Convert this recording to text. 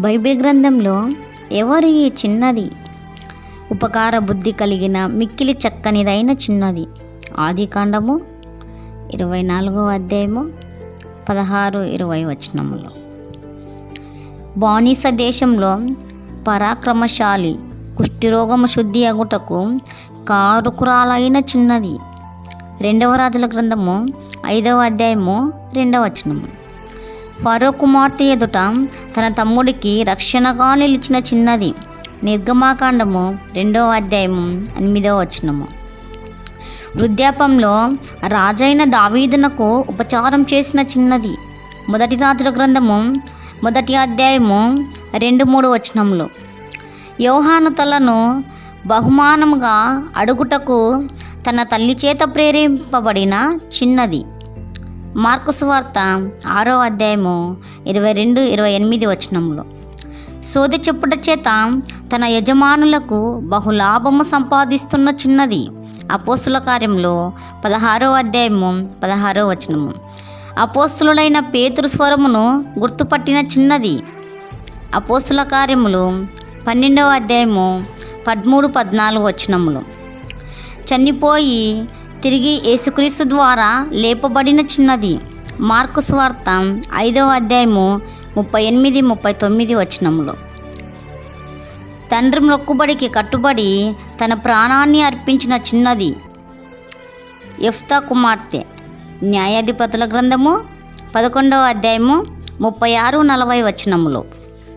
Bible గ్రంథంలో ఎవరు ఈ చిన్నది? ఉపకార బుద్ధి కలిగిన మిక్కిలి చక్కనిదైన చిన్నది. ఆది కాండము ఇరవై నాలుగో అధ్యాయము పదహారు ఇరవై వచనములో. బానిస దేశంలో పరాక్రమశాలి కుష్ఠిరోగము శుద్ధి అగుటకు కారుకురాలైన చిన్నది. రెండవ రాజుల గ్రంథము ఐదవ అధ్యాయము రెండవ వచనము. ఫరో కుమార్తె ఎదుట తన తమ్ముడికి రక్షణగా నిలిచిన చిన్నది. నిర్గమాకాండము రెండవ అధ్యాయము ఎనిమిదవ వచనము. వృద్ధాపంలో రాజైన దావీదునకు ఉపచారం చేసిన చిన్నది. మొదటి రాజుల గ్రంథము మొదటి అధ్యాయము రెండు మూడు వచనములు. యోహాను తలను బహుమానముగా అడుగుటకు తన తల్లి చేత ప్రేరేపబడిన చిన్నది. మార్కు సువార్త ఆరో అధ్యాయము ఇరవై రెండు ఇరవై ఎనిమిది వచనములు. సోది చెప్పుట చేత తన యజమానులకు బహులాభము సంపాదిస్తున్న చిన్నది. అపోస్తుల కార్యంలో పదహారో అధ్యాయము పదహారో వచనము. అపోస్తులుడైన పేతురు స్వరమును గుర్తుపట్టిన చిన్నది. అపోస్తుల కార్యములు పన్నెండవ అధ్యాయము పదమూడు పద్నాలుగు వచనములు. చనిపోయి తిరిగి యేసుక్రీస్తు ద్వారా లేపబడిన చిన్నది. మార్కు స్వార్త ఐదవ అధ్యాయము ముప్పై ఎనిమిది ముప్పై తొమ్మిది వచనములు. తండ్రి మొక్కుబడికి కట్టుబడి తన ప్రాణాన్ని అర్పించిన చిన్నది. ఎఫ్తా కుమార్తె న్యాయాధిపతుల గ్రంథము పదకొండవ అధ్యాయము ముప్పై ఆరు నలభై వచనములు.